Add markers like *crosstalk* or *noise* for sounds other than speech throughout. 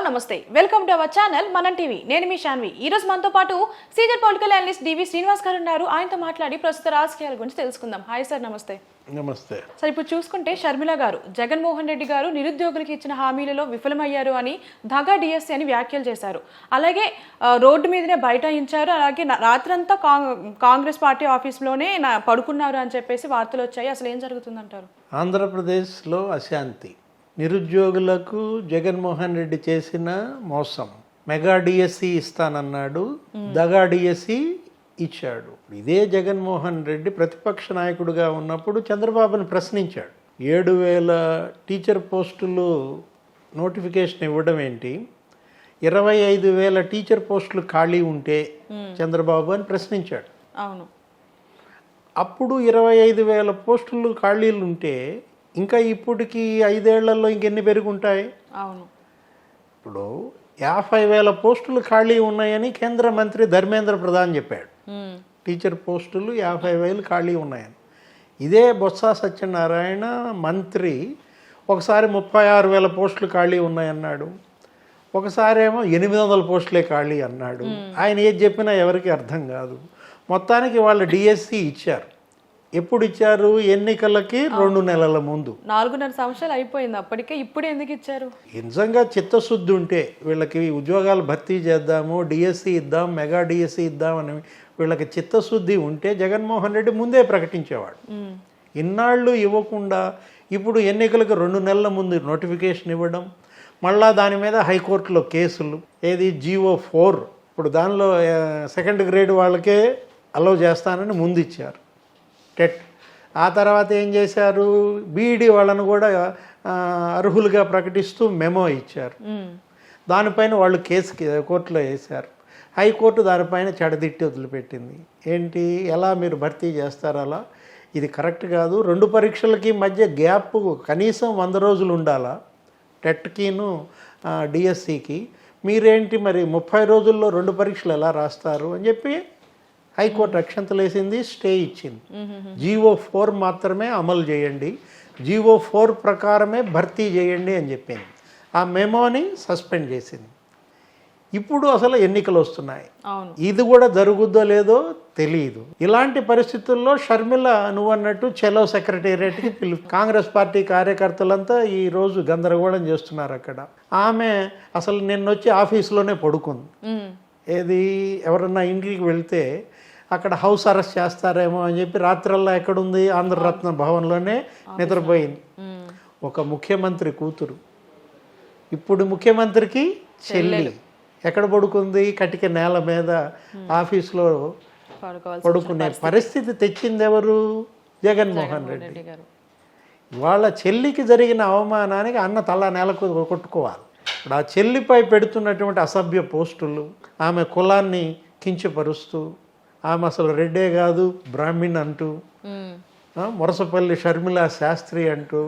నమస్తే. Welcome to our channel Manam TV నేను మీ శాన్వి ఈ రోజు మనతో పాటు senior political analyst DV Srinivas garu ఉన్నారు. ఆయనతో మాట్లాడి ప్రస్తుత రాజకీయాల గురించి తెలుసుకుందాం. హాయ్ సార్ నమస్తే. నమస్తే. సార్ ఇప్పుడు చూసుకుంటే షర్మిల గారు జగన్మోహన్ రెడ్డి గారు నిరుద్యోగులకు ఇచ్చిన హామీలలో విఫలమయ్యారు అని దగా డిఎస్సీ అని వ్యాఖ్యలు చేశారు. అలాగే రోడ్డు మీదనే బైఠాయించారు. అలాగే రాత్రంతా కాంగ్- కాంగ్రెస్ పార్టీ ఆఫీస్లోనే పడుకున్నారు అని చెప్పేసి వార్తలు వచ్చాయి. అసలు ఏం జరుగుతుందంటారు? ఆంధ్రప్రదేశ్లో అశాంతి. నిరుద్యోగులకు జగన్మోహన్ రెడ్డి చేసిన మోసం. మెగా డిఎస్సి ఇస్తానన్నాడు దగా డిఎస్సి ఇచ్చాడు. ఇదే జగన్మోహన్ రెడ్డి ప్రతిపక్ష నాయకుడిగా ఉన్నప్పుడు చంద్రబాబుని ప్రశ్నించాడు. ఏడు వేల టీచర్ పోస్టులు నోటిఫికేషన్ ఇవ్వడం ఏంటి? ఇరవై ఐదు వేల టీచర్ పోస్టులు ఖాళీ ఉంటే చంద్రబాబు అని ప్రశ్నించాడు. అవును. అప్పుడు ఇరవై ఐదు వేల పోస్టులు ఖాళీలు ఉంటే ఇంకా ఇప్పటికి ఐదేళ్ళలో ఇంకెన్ని పెరుగుంటాయి? అవును. ఇప్పుడు యాభై వేల పోస్టులు ఖాళీ ఉన్నాయని కేంద్ర మంత్రి ధర్మేంద్ర ప్రధాన్ చెప్పాడు. టీచర్ పోస్టులు యాభై వేలు ఖాళీ ఉన్నాయని. ఇదే బొత్స సత్యనారాయణ మంత్రి ఒకసారి ముప్పై ఆరు వేల పోస్టులు ఖాళీ ఉన్నాయన్నాడు. ఒకసారి ఏమో ఎనిమిది వందల పోస్టులే ఖాళీ అన్నాడు. ఆయన ఏది చెప్పినా ఎవరికి అర్థం కాదు. మొత్తానికి వాళ్ళు డిఎస్సి ఇచ్చారు. ఎప్పుడు ఇచ్చారు ఎన్నికలకి రెండు నెలల ముందు. నాలుగున్నర సంవత్సరాలు అయిపోయింది. అప్పటికే ఇప్పుడు ఎందుకు ఇచ్చారు? నిజంగా చిత్తశుద్ధి ఉంటే వీళ్ళకి ఉద్యోగాలు భర్తీ చేద్దాము డిఎస్సి ఇద్దాం మెగా డిఎస్సి ఇద్దామని వీళ్ళకి చిత్తశుద్ధి ఉంటే జగన్మోహన్ రెడ్డి ముందే ప్రకటించేవాడు. ఇన్నాళ్ళు ఇవ్వకుండా ఇప్పుడు ఎన్నికలకు రెండు నెలల ముందు నోటిఫికేషన్ ఇవ్వడం మళ్ళా దాని మీద హైకోర్టులో కేసులు ఏది జీవో ఫోర్ ఇప్పుడు దానిలో సెకండ్ గ్రేడ్ వాళ్ళకే అలౌ చేస్తానని ముందు ఇచ్చారు. టెట్ ఆ తర్వాత ఏం చేశారు? బీఈడి వాళ్ళను కూడా అర్హులుగా ప్రకటిస్తూ మెమో ఇచ్చారు. దానిపైన వాళ్ళు కేసు కోర్టులో వేశారు. హైకోర్టు దానిపైన చెడదిట్టి వదిలిపెట్టింది. ఏంటి? ఎలా మీరు భర్తీ చేస్తారు అలా? ఇది కరెక్ట్ కాదు. రెండు పరీక్షలకి మధ్య గ్యాప్ కనీసం వంద రోజులు ఉండాలా? టెట్కిను డిఎస్సికి. మీరేంటి మరి ముప్పై రోజుల్లో రెండు పరీక్షలు ఎలా రాస్తారు అని చెప్పి హైకోర్టు అక్షంతలు వేసింది స్టే ఇచ్చింది. జీవో ఫోర్ మాత్రమే అమలు చేయండి. జీవో ఫోర్ ప్రకారమే భర్తీ చేయండి అని చెప్పింది. ఆ మెమోని సస్పెండ్ చేసింది. ఇప్పుడు అసలు ఎన్నికలు వస్తున్నాయి. ఇది కూడా జరుగుద్దో లేదో తెలియదు ఇలాంటి పరిస్థితుల్లో షర్మిల నువ్వు అన్నట్టు చెలో సెక్రటేరియట్కి పిలు కాంగ్రెస్ పార్టీ కార్యకర్తలంతా ఈ రోజు గందరగోళం చేస్తున్నారు అక్కడ. ఆమె అసలు నిన్నొచ్చి ఆఫీసులోనే పడుకుంది. ఏది ఎవరన్నా ఇంటికి వెళ్తే అక్కడ హౌస్ అరెస్ట్ చేస్తారేమో అని చెప్పి రాత్రల్లా ఎక్కడుంది? ఆంధ్రరత్న భవన్లోనే నిద్రపోయింది. ఉమ్, ఒక ముఖ్యమంత్రి కూతురు. ఇప్పుడు ముఖ్యమంత్రికి చెల్లి ఎక్కడ పడుకుంది? కటిక నేల మీద ఆఫీస్లో పడుకోవాల్సి పడుకునే పరిస్థితి. తెచ్చింది ఎవరు? జగన్మోహన్ రెడ్డి. వాళ్ళ చెల్లికి జరిగిన అవమానానికి అన్న తల నేలకు కొట్టుకోవాలి. ఇప్పుడు ఆ చెల్లిపై పెడుతున్నటువంటి అసభ్య పోస్టులు ఆమె కులాన్ని కించపరుస్తూ ఆమె అసలు రెడ్డే కాదు బ్రాహ్మణ్ అంటూ. మురసపల్లి షర్మిల శాస్త్రి అంటూ.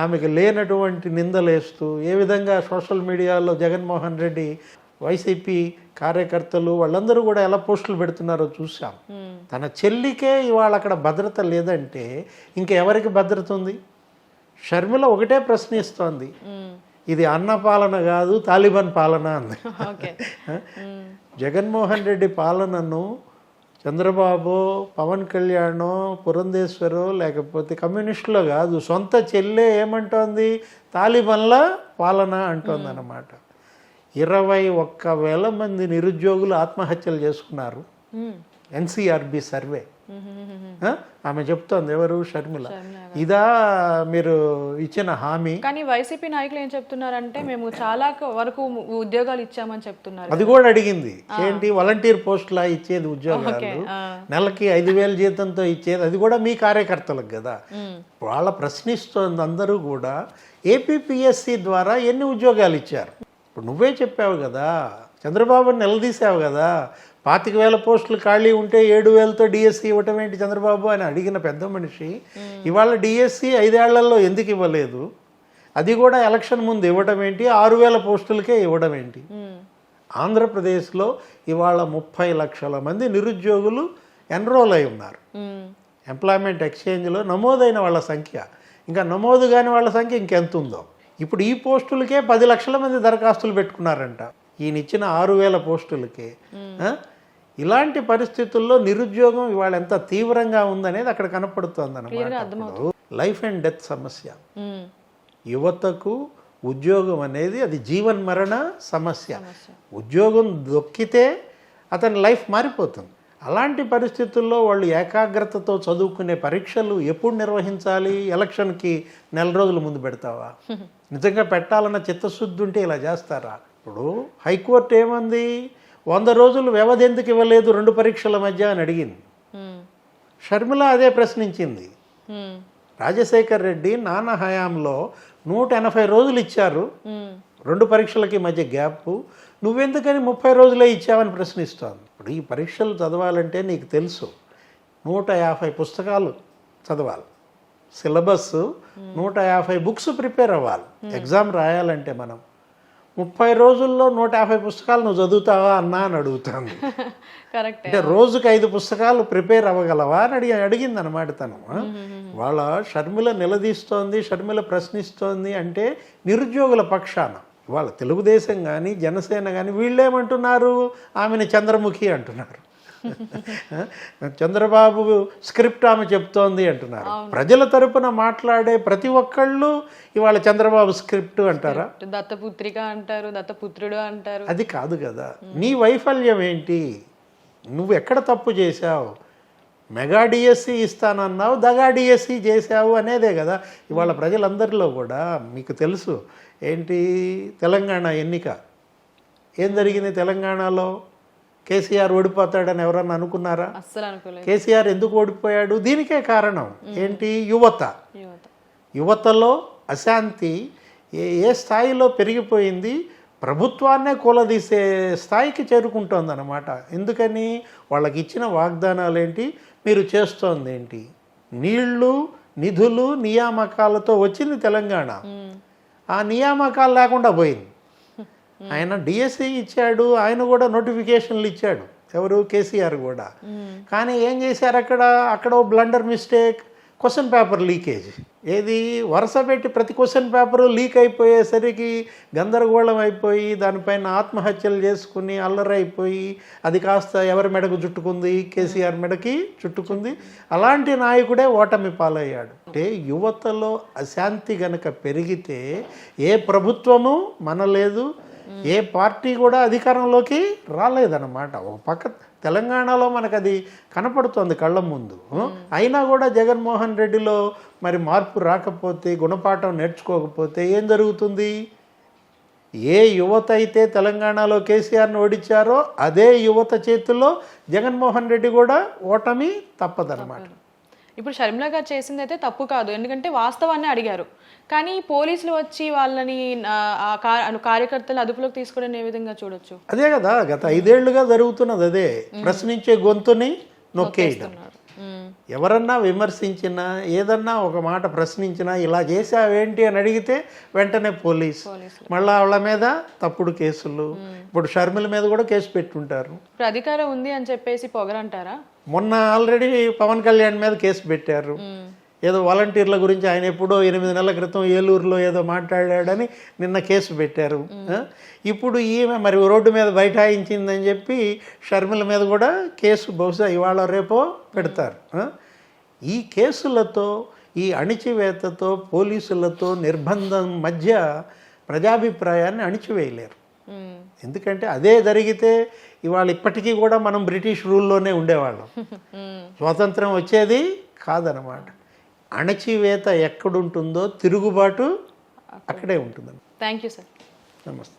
ఆమెకు లేనటువంటి నిందలేస్తూ ఏ విధంగా సోషల్ మీడియాలో జగన్మోహన్ రెడ్డి వైసీపీ కార్యకర్తలు వాళ్ళందరూ కూడా ఎలా పోస్టులు పెడుతున్నారో చూసాం తన చెల్లికే ఇవాళ అక్కడ భద్రత లేదంటే ఇంకెవరికి భద్రత ఉంది? షర్మిల ఒకటే ప్రశ్నిస్తోంది. ఇది అన్న పాలన కాదు తాలిబాన్ పాలన అంది. జగన్మోహన్ రెడ్డి పాలనను చంద్రబాబు పవన్ కళ్యాణో పురంధేశ్వరో లేకపోతే కమ్యూనిస్టులో కాదు సొంత చెల్లె ఏమంటోంది? తాలిబన్ల పాలన అంటోంది అన్నమాట ఇరవై ఒక్క వేల మంది నిరుద్యోగులు ఆత్మహత్యలు చేసుకున్నారు. NCRB survey? ఆమె చెప్తోంది ఎవరు? షర్మిల. ఇదా మీరు ఇచ్చిన హామీ? కానీ వైసీపీ నాయకులు ఏం చెప్తున్నారంటే మేము చాలా వరకు ఉద్యోగాలు ఇచ్చామని చెప్తున్నారు. అది కూడా అడిగింది. ఏంటి? వాలంటీర్ పోస్టులా ఇచ్చేది ఉద్యోగాలు. నెలకి ఐదు వేల జీతంతో ఇచ్చేది? అది కూడా మీ కార్యకర్తలకు కదా? వాళ్ళ ప్రశ్నిస్తోంది అందరూ కూడా. ఏపీపీఎస్సి ద్వారా ఎన్ని ఉద్యోగాలు ఇచ్చారు? ఇప్పుడు నువ్వే చెప్పావు కదా. చంద్రబాబుని నిలదీసావు కదా. పాతిక వేల పోస్టులు ఖాళీ ఉంటే ఏడు వేలతో డిఎస్సి ఇవ్వటం ఏంటి చంద్రబాబు అని అడిగిన పెద్ద మనిషి ఇవాళ డిఎస్సి ఐదేళ్ళలో ఎందుకు ఇవ్వలేదు? అది కూడా ఎలక్షన్ ముందు ఇవ్వడం ఏంటి? ఆరు వేల పోస్టులకే ఇవ్వడం ఏంటి? ఆంధ్రప్రదేశ్లో ఇవాళ ముప్పై లక్షల మంది నిరుద్యోగులు ఎన్రోల్ అయి ఉన్నారు. ఎంప్లాయ్మెంట్ ఎక్స్చేంజ్లో నమోదైన వాళ్ళ సంఖ్య. ఇంకా నమోదు కాని వాళ్ళ సంఖ్య ఇంకెంత ఉందో ఇప్పుడు ఈ పోస్టులకే పది లక్షల మంది దరఖాస్తులు పెట్టుకున్నారంట. ఈయన ఇచ్చిన ఆరు వేల పోస్టులకే? ఇలాంటి పరిస్థితుల్లో నిరుద్యోగం ఇవాళ ఎంత తీవ్రంగా ఉందనేది అక్కడ కనపడుతోంది అనమాట లైఫ్ అండ్ డెత్ సమస్య. యువతకు ఉద్యోగం అనేది అది జీవన్ మరణ సమస్య. ఉద్యోగం దొక్కితే అతని లైఫ్ మారిపోతుంది. అలాంటి పరిస్థితుల్లో వాళ్ళు ఏకాగ్రతతో చదువుకునే పరీక్షలు ఎప్పుడు నిర్వహించాలి? ఎలక్షన్కి నెల రోజుల ముందు పెడతావా? నిజంగా పెట్టాలన్న చిత్తశుద్ధి ఉంటే ఇలా చేస్తారా? ఇప్పుడు హైకోర్టు ఏమంది? వంద రోజులు వ్యవధి ఎందుకు ఇవ్వలేదు? రెండు పరీక్షల మధ్య అని అడిగింది. షర్మిల అదే ప్రశ్నించింది. రాజశేఖర్ రెడ్డి నాన్న హయాంలో నూట ఎనభై రోజులు ఇచ్చారు. రెండు పరీక్షలకి మధ్య గ్యాప్. నువ్వెందుకని ముప్పై రోజులే ఇచ్చావని ప్రశ్నిస్తోంది. ఇప్పుడు ఈ పరీక్షలు చదవాలంటే నీకు తెలుసు. నూట యాభై పుస్తకాలు చదవాలి. సిలబస్ నూట యాభై బుక్స్ ప్రిపేర్ అవ్వాలి. ఎగ్జామ్ రాయాలంటే మనం. ముప్పై రోజుల్లో నూట యాభై పుస్తకాలు నువ్వు చదువుతావా అన్నా అని అడుగుతాను. *laughs* కరెక్టే అంటే రోజుకి ఐదు పుస్తకాలు ప్రిపేర్ అవ్వగలవా అని అడిగి అడిగింది అనమాట తను? వాళ్ళ షర్మిల నిలదీస్తోంది షర్మిల ప్రశ్నిస్తోంది అంటే నిరుద్యోగుల పక్షాన. వాళ్ళ తెలుగుదేశం కానీ జనసేన కానీ వీళ్ళేమంటున్నారు? ఆమెను చంద్రముఖి అంటున్నారు? చంద్రబాబు స్క్రిప్ట్ ఆమె చెప్తోంది అంటున్నారు. ప్రజల తరపున మాట్లాడే ప్రతి ఒక్కళ్ళు ఇవాళ చంద్రబాబు స్క్రిప్ట్ అంటారా? దత్తపుత్రిక అంటారు దత్తపుత్రుడు అంటారు. అది కాదు కదా. నీ వైఫల్యం ఏంటి? నువ్వు ఎక్కడ తప్పు చేశావు? మెగా డిఎస్సి ఇస్తానన్నావు దగా డిఎస్సి చేశావు అనేదే కదా. ఇవాళ ప్రజలందరిలో కూడా మీకు తెలుసు. ఏంటి? తెలంగాణ ఎన్నిక. ఏం జరిగింది తెలంగాణలో? కేసీఆర్ ఓడిపోతాడని ఎవరన్నా అనుకున్నారా? కేసీఆర్ ఎందుకు ఓడిపోయాడు? దీనికే కారణం ఏంటి? యువత. యువత. యువతలో అశాంతి ఏ ఏ స్థాయిలో పెరిగిపోయింది? ప్రభుత్వాన్నే కూలదీసే స్థాయికి చేరుకుంటోంది అనమాట ఎందుకని? వాళ్ళకి ఇచ్చిన వాగ్దానాలు ఏంటి మీరు చేస్తోంది ఏంటి నీళ్ళు నిధులు నియామకాలతో వచ్చింది తెలంగాణ. ఆ నియామకాలు లేకుండా పోయింది. ఆయన డిఎస్సి ఇచ్చాడు ఆయన కూడా నోటిఫికేషన్లు ఇచ్చాడు. ఎవరు? కేసీఆర్ కూడా. కానీ ఏం చేశారు అక్కడ? అక్కడ blunder mistake question paper leakage ఏది? వరుస పెట్టి ప్రతి క్వశ్చన్ పేపర్ లీక్ అయిపోయేసరికి గందరగోళం అయిపోయి దానిపైన ఆత్మహత్యలు చేసుకుని అల్లరైపోయి అది కాస్త ఎవరి మెడకు చుట్టుకుంది? కేసీఆర్ మెడకి చుట్టుకుంది. అలాంటి నాయకుడే ఓటమి పాలయ్యాడు. అంటే యువతలో అశాంతి గనక పెరిగితే ఏ ప్రభుత్వము మనలేదు ఏ పార్టీ కూడా అధికారంలోకి రాలేదన్నమాట. ఒక పక్క తెలంగాణలో మనకు అది కనపడుతోంది కళ్ళ ముందు. అయినా కూడా జగన్మోహన్ రెడ్డిలో మరి మార్పు రాకపోతే గుణపాఠం నేర్చుకోకపోతే ఏం జరుగుతుంది? ఏ యువత అయితే తెలంగాణలో కేసీఆర్ను ఓడించారో అదే యువత చేతుల్లో జగన్మోహన్ రెడ్డి కూడా ఓటమి తప్పదన్నమాట. ఇప్పుడు షర్మిల గారు చేసింది అయితే తప్పు కాదు. ఎందుకంటే వాస్తవాన్ని అడిగారు. కానీ పోలీసులు వచ్చి వాళ్ళని కార్యకర్తలు అదుపులోకి తీసుకోవడం ఏ విధంగా చూడొచ్చు? అదే కదా గత ఐదేళ్ళుగా జరుగుతున్నది అదే. ప్రశ్నించే గొంతుని నొక్కేయడం. ఎవరన్నా విమర్శించినా ఏదన్నా ఒక మాట ప్రశ్నించినా ఇలా చేసావేంటి అని అడిగితే వెంటనే పోలీస్. మళ్ళా వాళ్ళ మీద తప్పుడు కేసులు. ఇప్పుడు షర్మిల మీద కూడా కేసు పెట్టుంటారు. అధికారం ఉంది అని చెప్పేసి పొగరంటారా? మొన్న ఆల్రెడీ పవన్ కళ్యాణ్ మీద కేసు పెట్టారు. ఏదో వాలంటీర్ల గురించి ఆయన ఎప్పుడో ఎనిమిది నెలల క్రితం ఏలూరులో ఏదో మాట్లాడాడని నిన్న కేసు పెట్టారు? ఇప్పుడు ఈమె మరి రోడ్డు మీద బైఠాయించిందని చెప్పి షర్మిల మీద కూడా కేసు బహుశా ఇవాళ రేపో పెడతారు? ఈ కేసులతో ఈ అణిచివేతతో పోలీసులతో నిర్బంధం మధ్య ప్రజాభిప్రాయాన్ని అణిచివేయలేరు. ఎందుకంటే అదే జరిగితే ఇవాళ ఇప్పటికీ కూడా మనం బ్రిటిష్ రూల్లోనే ఉండేవాళ్ళం. *laughs* స్వాతంత్రం వచ్చేది కాదనమాట. అణచివేత ఎక్కడుంటుందో తిరుగుబాటు అక్కడే ఉంటుందండి. థ్యాంక్ యూ సార్ నమస్తే.